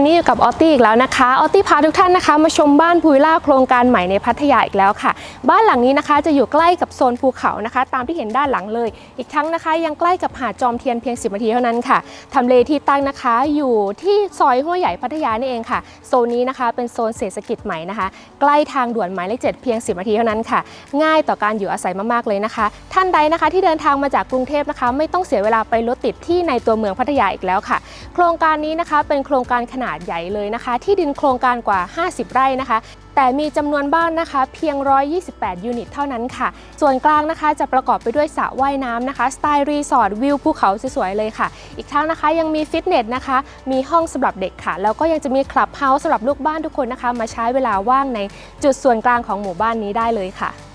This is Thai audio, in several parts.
วันนี้อยู่กับออตตี้อีกแล้วนะคะ ออตตี้พาทุกท่านนะคะ มาชมบ้านพูวิลล่าโครงการใหม่ในพัทยาอีกแล้วค่ะ บ้านหลังนี้นะคะจะอยู่ใกล้กับโซนภูเขานะคะ ตามที่เห็นด้านหลังเลย อีกทั้งนะคะยังใกล้กับหาดจอมเทียนเพียง 10นาทีเท่านั้นค่ะทำเลที่ตั้งนะคะอยู่ที่ซอยห้วยใหญ่พัทยานี่เองค่ะ โซนนี้นะคะเป็นโซนเศรษฐกิจใหม่นะคะ ใกล้ทางด่วนหมายเลขเจ็ดเพียง 10นาทีเท่านั้นค่ะ ง่ายต่อการอยู่อาศัยมากๆเลยนะคะ ท่านใดนะคะที่เดินทางมาจากกรุงเทพนะคะ ไม่ต้องเสียเวลาไปรถติดที่ในตัวเมืองพัทยาอีกแล้วค่ะ โครงการนี้นะคะเป็นโครงการขนาดใหญ่เลยนะคะ ที่ดินโครงการกว่า 50 ไร่นะคะ แต่มีจำนวนบ้านนะคะ เพียง 128 ยูนิตเท่านั้นค่ะ ส่วนกลางนะคะจะประกอบไปด้วยสระว่ายน้ำนะคะสไตล์รีสอร์ทวิวภูเขาสวยๆเลยค่ะ อีกทั้งนะคะยังมีฟิตเนสนะคะ มีห้องสำหรับเด็กค่ะ แล้วก็ยังจะมีคลับเฮาส์สำหรับลูกบ้านทุกคนนะคะ มาใช้เวลาว่างในจุดส่วนกลางของหมู่บ้านนี้ได้เลยค่ะ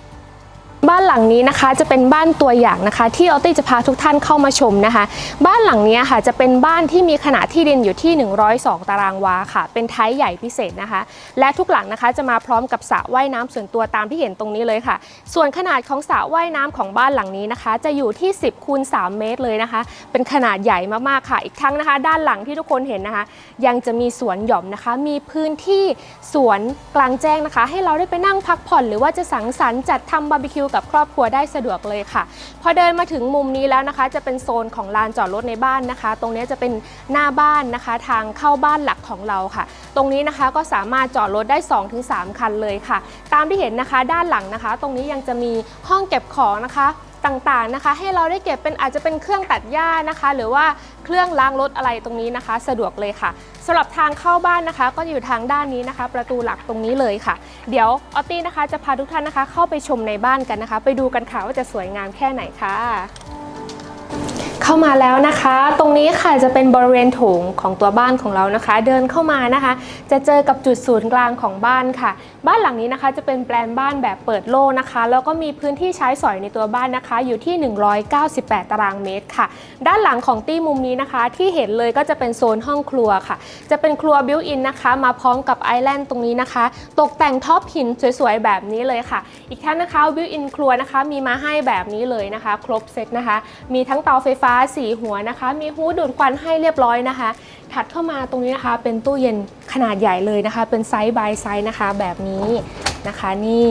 บ้านหลังนี้นะคะจะเป็นบ้านตัวอย่างนะคะ ที่ออตตี้จะพาทุกท่านเข้ามาชมนะคะ บ้านหลังนี้ค่ะจะเป็นบ้านที่มีขนาดที่ดินอยู่ที่ 102 ตารางวาค่ะ เป็นไทป์ใหญ่พิเศษนะคะ และทุกหลังนะคะจะมาพร้อมกับสระว่ายน้ำส่วนตัวตามที่เห็นตรงนี้เลยค่ะ ส่วนขนาดของสระว่ายน้ำของบ้านหลังนี้นะคะ จะอยู่ที่ 10คูณ3เมตรเลยนะคะ เป็นขนาดใหญ่มากๆค่ะ อีกทั้งนะคะ ด้านหลังที่ทุกคนเห็นนะคะ ยังจะมีสวนหย่อมนะคะ มีพื้นที่สวนกลางแจ้งนะคะ ให้เราได้ไปนั่งพักผ่อน หรือว่าจะสังสรรค์จัดทำบาร์บีคิวกับครอบครัวได้สะดวกเลยค่ะ พอเดินมาถึงมุมนี้แล้วนะคะ จะเป็นโซนของลานจอดรถในบ้านนะคะ ตรงนี้จะเป็นหน้าบ้านนะคะ ทางเข้าบ้านหลักของเราค่ะ ตรงนี้นะคะก็สามารถจอดรถได้ 2-3 คันเลยค่ะ ตามที่เห็นนะคะ ด้านหลังนะคะ ตรงนี้ยังจะมีห้องเก็บของนะคะ ต่างๆนะคะ ให้เราได้เก็บเป็นอาจจะเป็นเครื่องตัดหญ้านะคะ หรือว่าเครื่องล้างรถอะไรตรงนี้นะคะ สะดวกเลยค่ะสำหรับทางเข้าบ้านนะคะ ก็อยู่ทางด้านนี้นะคะ ประตูหลักตรงนี้เลยค่ะ เดี๋ยวออตตี้นะคะจะพาทุกท่านนะคะ เข้าไปชมในบ้านกันนะคะ ไปดูกันค่ะว่าจะสวยงามแค่ไหนค่ะเข้ามาแล้วนะคะ ตรงนี้ค่ะจะเป็นบริเวณโถงของตัวบ้านของเรานะคะ เดินเข้ามานะคะ จะเจอกับจุดศูนย์กลางของบ้านค่ะ บ้านหลังนี้นะคะจะเป็นแปลนบ้านแบบเปิดโล่งนะคะ แล้วก็มีพื้นที่ใช้สอยในตัวบ้านนะคะ อยู่ที่ 198 ตารางเมตรค่ะ ด้านหลังของตี้มุมนี้นะคะ ที่เห็นเลยก็จะเป็นโซนห้องครัวค่ะ จะเป็นครัวบิวอินนะคะ มาพร้อมกับไอแลนด์ตรงนี้นะคะ ตกแต่งท็อปหินสวยๆ แบบนี้เลยค่ะ อีกทั้งนะคะบิวอินครัวนะคะ มีมาให้แบบนี้เลยนะคะ ครบเซตนะคะ มีทั้งเตาไฟฟ้า 4 หัวนะคะ มีฮูดดูดควันให้เรียบร้อยนะคะถัดเข้ามาตรงนี้นะคะ เป็นตู้เย็นขนาดใหญ่เลยนะคะ เป็นไซส์บายไซส์นะคะ แบบนี้นะคะนี่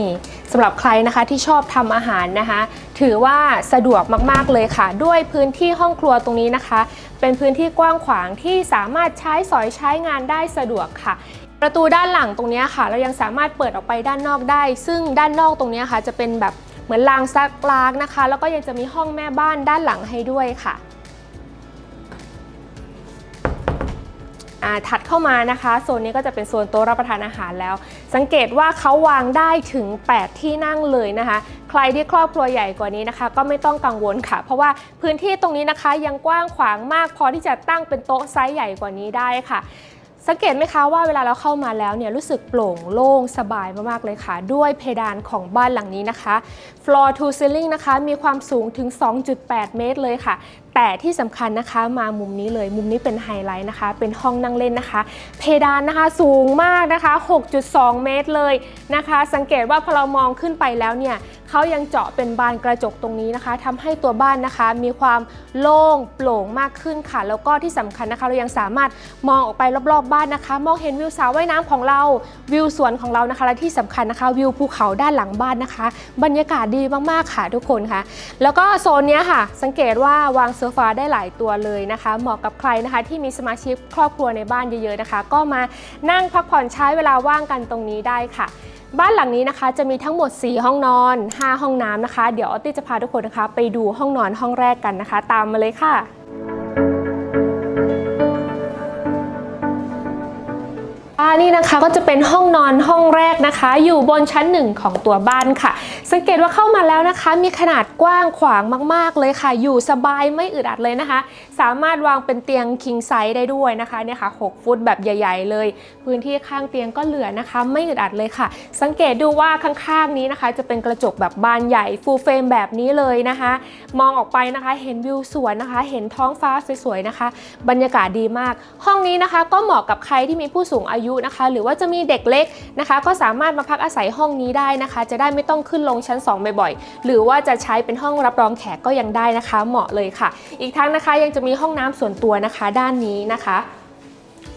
สำหรับใครนะคะที่ชอบทำอาหารนะคะ ถือว่าสะดวกมากๆเลยค่ะ ด้วยพื้นที่ห้องครัวตรงนี้นะคะ เป็นพื้นที่กว้างขวางที่สามารถใช้สอยใช้งานได้สะดวกค่ะประตูด้านหลังตรงนี้ค่ะ เรายังสามารถเปิดออกไปด้านนอกได้ ซึ่งด้านนอกตรงนี้ค่ะ จะเป็นแบบเหมือนรางซักล้างนะคะ แล้วก็ยังจะมีห้องแม่บ้านด้านหลังให้ด้วยค่ะ ถัดเข้ามานะคะโซนนี้ก็จะเป็นโซนโต๊ะรับประทานอาหารแล้ว สังเกตว่าเขาวางได้ถึง 8 ที่นั่งเลยนะคะ ใครที่ครอบครัวใหญ่กว่านี้นะคะ ก็ไม่ต้องกังวลค่ะ เพราะว่าพื้นที่ตรงนี้นะคะยังกว้างขวางมากพอที่จะตั้งเป็นโต๊ะไซส์ใหญ่กว่านี้ได้ค่ะสังเกตไหมคะว่าเวลาเราเข้ามาแล้วเนี่ยรู้สึกโปร่งโล่งสบายมากๆเลยค่ะ ด้วยเพดานของบ้านหลังนี้นะคะ floor to ceiling นะคะ มีความสูงถึง 2.8 เมตรเลยค่ะ แต่ที่สำคัญนะคะมามุมนี้เลยมุมนี้เป็นไฮไลท์นะคะ เป็นห้องนั่งเล่นนะคะ เพดานนะคะสูงมากนะคะ 6.2 เมตรเลยนะคะ สังเกตว่าพอเรามองขึ้นไปแล้วเนี่ยเขายังเจาะเป็นบานกระจกตรงนี้นะคะทำให้ตัวบ้านนะคะมีความโล่งโปร่งมากขึ้นค่ะ แล้วก็ที่สำคัญนะคะเรายังสามารถมองออกไปรอบๆบ้านนะคะ มองเห็นวิวสระว่ายน้ำของเราวิวสวนของเรานะคะและที่สำคัญนะคะ วิวภูเขาด้านหลังบ้านนะคะ บรรยากาศดีมากๆค่ะทุกคนค่ะ แล้วก็โซนเนี้ยค่ะ สังเกตว่าวางโซซฟาได้หลายตัวเลยนะคะ เหมาะกับใครนะคะที่มีสมาชิกครอบครัวในบ้านเยอะๆนะคะ ก็มานั่งพักผ่อนใช้เวลาว่างกันตรงนี้ได้ค่ะบ้านหลังนี้นะคะจะมีทั้งหมด 4 ห้องนอน 5 ห้องน้ำนะคะ เดี๋ยวออตตี้จะพาทุกคนนะคะ ไปดูห้องนอนห้องแรกกันนะคะ ตามมาเลยค่ะ นี่นะคะก็จะเป็นห้องนอนห้องแรกนะคะ อยู่บนชั้นหนึ่งของตัวบ้านค่ะ สังเกตว่าเข้ามาแล้วนะคะ มีขนาดกว้างขวางมาก ๆ เลยค่ะ อยู่สบายไม่อึดอัดเลยนะคะ สามารถวางเป็นเตียง king size ได้ด้วยนะคะเนี่ยค่ะ6ฟุตแบบใหญ่ ๆ เลย พื้นที่ข้างเตียงก็เหลือนะคะ ไม่อึดอัดเลยค่ะ สังเกตดูว่าข้างๆนี้นะคะ จะเป็นกระจกแบบบานใหญ่ฟูลเฟรมแบบนี้เลยนะคะ มองออกไปนะคะ เห็นวิวสวนนะคะ เห็นท้องฟ้าสวยๆนะคะ บรรยากาศดีมาก ห้องนี้นะคะก็เหมาะกับใครที่มีผู้สูงอายุนะคะ หรือว่าจะมีเด็กเล็กนะคะ ก็สามารถมาพักอาศัยห้องนี้ได้นะคะ จะได้ไม่ต้องขึ้นลงชั้น 2 บ่อยๆ หรือว่าจะใช้เป็นห้องรับรองแขกก็ยังได้นะคะ เหมาะเลยค่ะ อีกทั้งนะคะยังจะมีห้องน้ำส่วนตัวนะคะ ด้านนี้นะคะ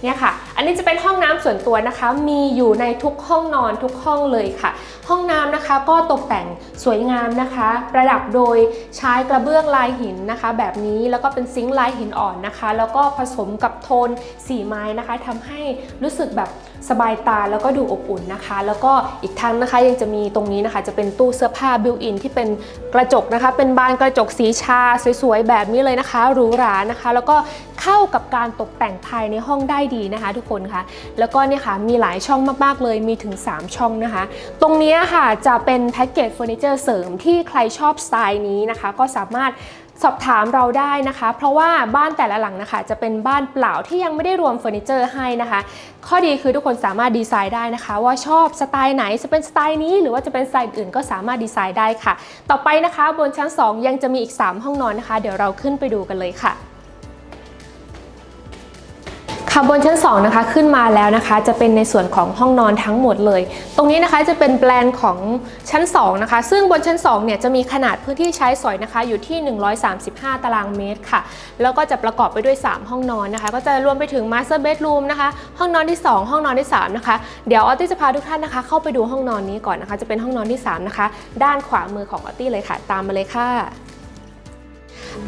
เนี่ยค่ะ อันนี้จะเป็นห้องน้ำส่วนตัวนะคะ มีอยู่ในทุกห้องนอนทุกห้องเลยค่ะ ห้องน้ำนะคะก็ตกแต่งสวยงามนะคะ ประดับโดยใช้กระเบื้องลายหินนะคะ แบบนี้แล้วก็เป็นซิงค์ลายหินอ่อนนะคะ แล้วก็ผสมกับโทนสีไม้นะคะทำให้รู้สึกแบบสบายตาแล้วก็ดูอบอุ่นนะคะ แล้วก็อีกทั้งนะคะยังจะมีตรงนี้นะคะ จะเป็นตู้เสื้อผ้าบิวอินที่เป็นกระจกนะคะ เป็นบานกระจกสีชาสวยๆแบบนี้เลยนะคะหรูหรานะคะ แล้วก็เข้ากับการตกแต่งภายในห้องได้ดีนะคะ ทุกคนคะแล้วก็เนี่ยค่ะมีหลายช่องมากๆเลยมีถึง 3 ช่องนะคะ ตรงนี้ค่ะจะเป็นแพ็กเกจเฟอร์นิเจอร์เสริมที่ใครชอบสไตล์นี้นะคะ ก็สามารถ สอบถามเราได้นะคะ เพราะว่าบ้านแต่ละหลังนะคะ จะเป็นบ้านเปล่าที่ยังไม่ได้รวมเฟอร์นิเจอร์ให้นะคะ ข้อดีคือทุกคนสามารถดีไซน์ได้นะคะ ว่าชอบสไตล์ไหนจะเป็นสไตล์นี้ หรือว่าจะเป็นสไตล์อื่นก็สามารถดีไซน์ได้ค่ะ ต่อไปนะคะ บนชั้น 2 ยังจะมีอีก 3 ห้องนอนนะคะ เดี๋ยวเราขึ้นไปดูกันเลยค่ะ ค่ะบนชั้น2นะคะขึ้นมาแล้วนะคะ จะเป็นในส่วนของห้องนอนทั้งหมดเลย ตรงนี้นะคะจะเป็นแปลนของชั้น2นะคะ ซึ่งบนชั้น2เนี่ยจะมีขนาดพื้นที่ใช้สอยนะคะ อยู่ที่ 135 ตารางเมตรค่ะ แล้วก็จะประกอบไปด้วย 3 ห้องนอนนะคะ ก็จะรวมไปถึง master bedroom นะคะ ห้องนอนที่ 2 ห้องนอนที่ 3 นะคะ เดี๋ยวออตตี้จะพาทุกท่านนะคะ เข้าไปดูห้องนอนนี้ก่อนนะคะ จะเป็นห้องนอนที่ 3 นะคะ ด้านขวามือของออตตี้เลยค่ะ ตามมาเลยค่ะ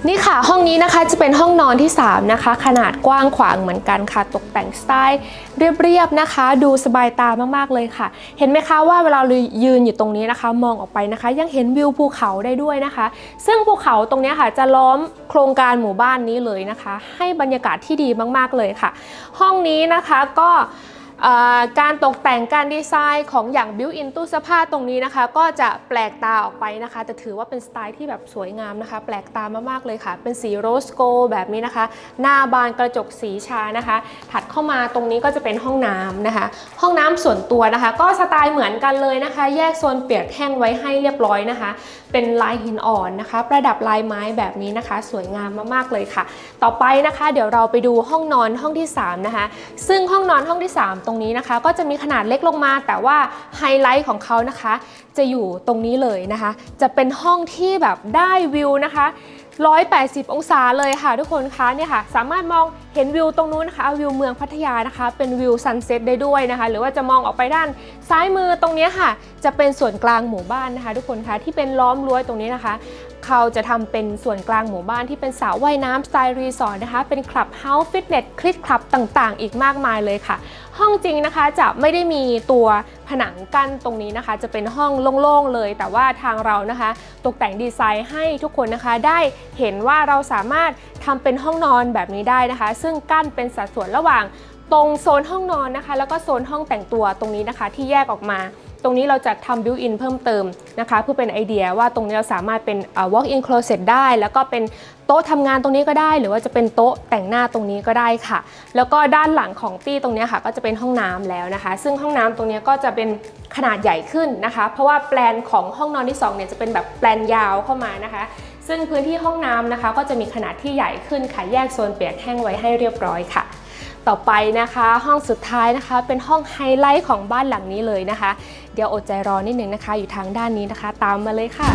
นี่ค่ะห้องนี้นะคะจะเป็นห้องนอนที่ 3 นะคะ ขนาดกว้างขวางเหมือนกันค่ะ ตกแต่งสไตล์เรียบๆนะคะ ดูสบายตามากๆเลยค่ะ เห็นไหมคะว่าเวลาเรายืนอยู่ตรงนี้นะคะ มองออกไปนะคะ ยังเห็นวิวภูเขาได้ด้วยนะคะ ซึ่งภูเขาตรงนี้ค่ะจะล้อมโครงการหมู่บ้านนี้เลยนะคะ ให้บรรยากาศที่ดีมากๆเลยค่ะ ห้องนี้นะคะก็ การตกแต่งการดีไซน์ของอย่างบิวอินตู้เสื้อผ้าตรงนี้นะคะ ก็จะแปลกตาออกไปนะคะ แต่ถือว่าเป็นสไตล์ที่แบบสวยงามนะคะ แปลกตามากๆเลยค่ะ เป็นสีโรสโกแบบนี้นะคะ หน้าบานกระจกสีชานะคะ ถัดเข้ามาตรงนี้ก็จะเป็นห้องน้ำนะคะ ห้องน้ำส่วนตัวนะคะ ก็สไตล์เหมือนกันเลยนะคะ แยกโซนเปียกแห้งไว้ให้เรียบร้อยนะคะ เป็นลายหินอ่อนนะคะ ประดับลายไม้แบบนี้นะคะ สวยงามมากๆเลยค่ะ ต่อไปนะคะ เดี๋ยวเราไปดูห้องนอนห้องที่3นะคะซึ่งห้องนอนห้องที่ 3ตรงนี้นะคะ ก็จะมีขนาดเล็กลงมา แต่ว่าไฮไลท์ของเขานะคะ จะอยู่ตรงนี้เลยนะคะ จะเป็นห้องที่แบบได้วิวนะคะ 180 องศาเลยค่ะทุกคนคะเนี่ยค่ะ สามารถมองเห็นวิวตรงนู้นนะคะวิวเมืองพัทยานะคะ เป็นวิวซันเซ็ตได้ด้วยนะคะ หรือว่าจะมองออกไปด้านซ้ายมือตรงนี้ค่ะ จะเป็นส่วนกลางหมู่บ้านนะคะ ทุกคนคะที่เป็นล้อมรั้วตรงนี้นะคะ เขาจะทำเป็นส่วนกลางหมู่บ้านที่เป็นสระว่ายน้ำสไตล์รีสอร์ทนะคะ เป็นคลับเฮาส์ฟิตเนสคลิปคลับต่างๆ อีกมากมายเลยค่ะ ห้องจริงนะคะจะไม่ได้มีตัวผนังกั้นตรงนี้นะคะ จะเป็นห้องโล่งๆเลย แต่ว่าทางเรานะคะ ตกแต่งดีไซน์ให้ทุกคนนะคะได้เห็นว่าเราสามารถทำเป็นห้องนอนแบบนี้ได้นะคะ ซึ่งกั้นเป็นสัดส่วนระหว่างตรงโซนห้องนอนนะคะ แล้วก็โซนห้องแต่งตัวตรงนี้นะคะที่แยกออกมา ตรงนี้เราจะทำบิวอินเพิ่มเติมนะคะ เพื่อเป็นไอเดียว่าตรงนี้เราสามารถเป็นเอ่อ walk in closet ได้ แล้วก็เป็นโต๊ะทำงานตรงนี้ก็ได้ หรือว่าจะเป็นโต๊ะแต่งหน้าตรงนี้ก็ได้ค่ะ แล้วก็ด้านหลังของตี้ตรงนี้ค่ะ ก็จะเป็นห้องน้ำแล้วนะคะ ซึ่งห้องน้ำตรงนี้ก็จะเป็นขนาดใหญ่ขึ้นนะคะ เพราะว่าแปลนของห้องนอนที่สองเนี่ยจะเป็นแบบแปลนยาวเข้ามานะคะ ซึ่งพื้นที่ห้องน้ำนะคะ ก็จะมีขนาดที่ใหญ่ขึ้นค่ะแยกโซนเปียกแห้งไว้ให้เรียบร้อยค่ะ ต่อไปนะคะ ห้องสุดท้ายนะคะ เป็นห้องไฮไลท์ของบ้านหลังนี้เลยนะคะ เดี๋ยวอดใจรอนิดนึงนะคะ อยู่ทางด้านนี้นะคะ ตามมาเลยค่ะ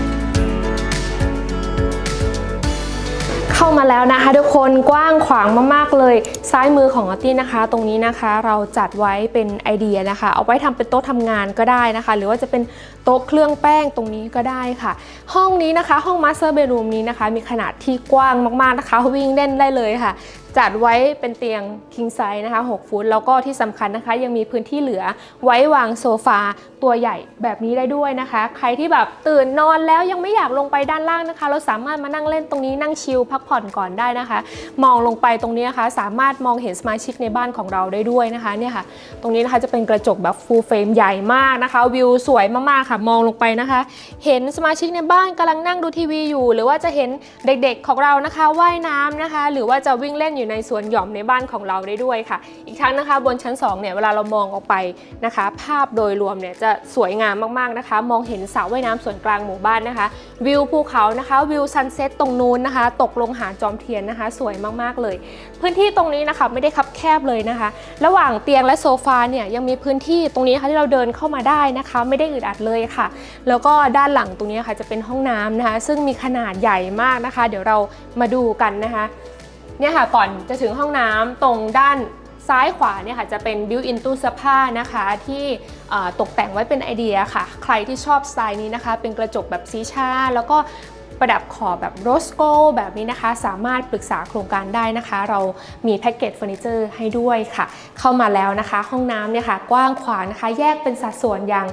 เข้ามาแล้วนะคะทุกคนกว้างขวางมากๆเลย ซ้ายมือของออตตี้นะคะ ตรงนี้นะคะเราจัดไว้เป็นไอเดียนะคะ เอาไว้ทำเป็นโต๊ะทำงานก็ได้นะคะ หรือว่าจะเป็น โต๊ะเครื่องแป้งตรงนี้ก็ได้ค่ะ ห้องนี้นะคะ ห้องมาสเตอร์เบดรูมนี้นะคะ มีขนาดที่กว้างมากๆนะคะ วิ่งเล่นได้เลยค่ะ จัดไว้เป็นเตียง king size นะคะ 6 ฟุต แล้วก็ที่สำคัญนะคะ ยังมีพื้นที่เหลือไว้วางโซฟาตัวใหญ่แบบนี้ได้ด้วยนะคะ ใครที่แบบตื่นนอนแล้วยังไม่อยากลงไปด้านล่างนะคะ เราสามารถมานั่งเล่นตรงนี้นั่งชิลพักผ่อนก่อนได้นะคะ มองลงไปตรงนี้นะคะ สามารถมองเห็นสมาชิกในบ้านของเราได้ด้วยนะคะเนี่ยค่ะ ตรงนี้นะคะจะเป็นกระจกแบบ full frame ใหญ่มากนะคะ วิวสวยมากๆค่ะมองลงไปนะคะ เห็นสมาชิกในบ้านกำลังนั่งดูทีวีอยู่ หรือว่าจะเห็นเด็กๆของเรานะคะว่ายน้ำนะคะ หรือว่าจะวิ่งเล่นอยู่ในสวนหย่อมในบ้านของเราได้ด้วยค่ะ อีกทั้งนะคะบนชั้น2เนี่ยเวลาเรามองออกไปนะคะ ภาพโดยรวมเนี่ยจะสวยงามมากๆนะคะ มองเห็นสระว่ายน้ำส่วนกลางหมู่บ้านนะคะ วิวภูเขานะคะวิวซันเซ็ตตรงนู้นนะคะ ตกลงหาจอมเทียนนะคะ สวยมากๆเลย พื้นที่ตรงนี้นะคะไม่ได้คับแคบเลยนะคะ ระหว่างเตียงและโซฟาเนี่ยยังมีพื้นที่ตรงนี้ค่ะที่เราเดินเข้ามาได้นะคะ ไม่ได้อึดอัดเลยค่ะ แล้วก็ด้านหลังตรงนี้ค่ะจะเป็นห้องน้ำนะคะ ซึ่งมีขนาดใหญ่มากนะคะ เดี๋ยวเรามาดูกันนะคะเนี่ยค่ะก่อนจะถึงห้องน้ำตรงด้านซ้ายขวาเนี่ยค่ะจะเป็น built in ตู้เสื้อผ้านะคะที่ตกแต่งไว้เป็นไอเดียค่ะ ใครที่ชอบสไตล์นี้นะคะ เป็นกระจกแบบสีชาแล้วก็ประดับขอบแบบโรสโกแบบนี้นะคะ สามารถปรึกษาโครงการได้นะคะ เรามีแพ็กเกจเฟอร์นิเจอร์ให้ด้วยค่ะ เข้ามาแล้วนะคะ ห้องน้ำเนี่ยค่ะ กว้างขวางนะคะ แยกเป็นสัดส่วนอย่าง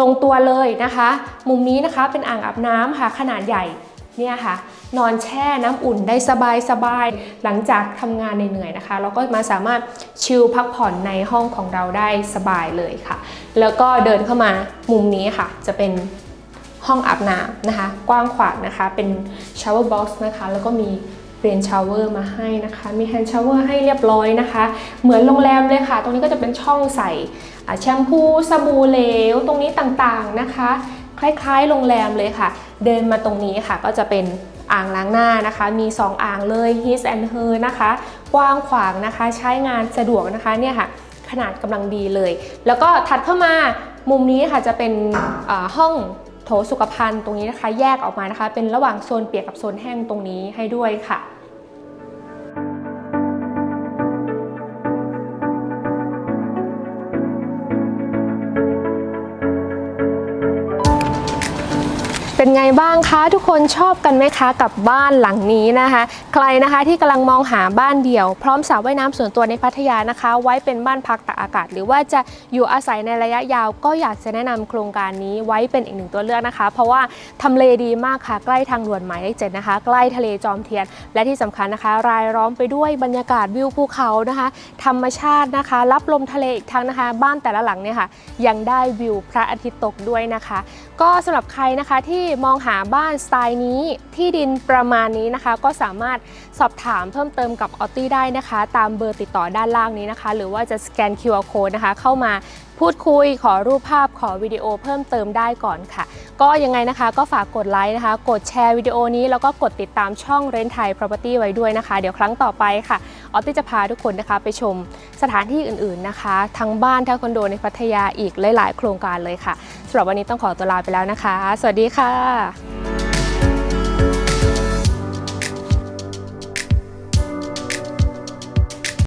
ลงตัวเลยนะคะ มุมนี้นะคะเป็นอ่างอาบน้ำค่ะขนาดใหญ่เนี่ยค่ะนอนแช่น้ำอุ่นได้สบายสบายๆหลังจากทำงานเหนื่อยๆนะคะ เราก็มาสามารถชิลพักผ่อนในห้องของเราได้สบายเลยค่ะ แล้วก็เดินเข้ามามุมนี้ค่ะ จะเป็นห้องอาบน้ำนะคะ กว้างขวางนะคะ เป็นชาวเวอร์บ็อกซ์นะคะ แล้วก็มีเรนชาวเวอร์มาให้นะคะ มีแฮนด์ชาวเวอร์ให้เรียบร้อยนะคะ เหมือนโรงแรมเลยค่ะ ตรงนี้ก็จะเป็นช่องใส่ แชมพูสบู่เหลวตรงนี้ต่างๆนะคะ คล้ายๆ โรงแรมเลยค่ะ เดินมาตรงนี้ค่ะก็จะเป็นอ่างล้างหน้านะคะ มี 2 อ่างเลย His and Her นะคะ กว้างขวางนะคะ ใช้งานสะดวกนะคะเนี่ยค่ะขนาดกำลังดีเลย แล้วก็ถัดเข้ามามุมนี้ค่ะจะเป็นห้องโถสุขภัณฑ์ตรงนี้นะคะ แยกออกมานะคะ เป็นระหว่างโซนเปียกกับโซนแห้งตรงนี้ให้ด้วยค่ะ เป็นไงบ้างคะทุกคนชอบกันไหมคะกับบ้านหลังนี้นะคะ ใครนะคะที่กำลังมองหาบ้านเดี่ยว พร้อมสระว่ายน้ำส่วนตัวในพัทยานะคะ ไว้เป็นบ้านพักตากอากาศ หรือว่าจะอยู่อาศัยในระยะยาว ก็อยากจะแนะนำโครงการนี้ไว้เป็นอีกหนึ่งตัวเลือกนะคะ เพราะว่าทำเลดีมากค่ะใกล้ทางด่วนหมายเลขเจ็ดนะคะ ใกล้ทะเลจอมเทียน และที่สำคัญนะคะ รายล้อมไปด้วยบรรยากาศวิวภูเขานะคะ ธรรมชาตินะคะ รับลมทะเลอีกทั้งนะคะ บ้านแต่ละหลังเนี่ยค่ะยังได้วิวพระอาทิตย์ตกด้วยนะคะ ก็สำหรับใครนะคะที่มองหาบ้านสไตล์นี้ที่ดินประมาณนี้นะคะ ก็สามารถสอบถามเพิ่มเติมกับออตตี้ได้นะคะ ตามเบอร์ติดต่อด้านล่างนี้นะคะ หรือว่าจะสแกน QR code นะคะ เข้ามา พูดคุยขอรูปภาพขอวิดีโอเพิ่มเติมได้ก่อนค่ะ ก็ยังไงนะคะก็ฝากกดไลค์นะคะ กดแชร์วิดีโอนี้ แล้วก็กดติดตามช่องเรนไทย Property ไว้ด้วยนะคะ เดี๋ยวครั้งต่อไปค่ะออตตี้จะพาทุกคนนะคะไปชมสถานที่อื่นๆนะคะ ทั้งบ้านทั้งคอนโดในพัทยาอีกหลายๆ โครงการเลยค่ะสำหรับวันนี้ต้องขอตัวลาไปแล้วนะคะ สวัสดีค่ะ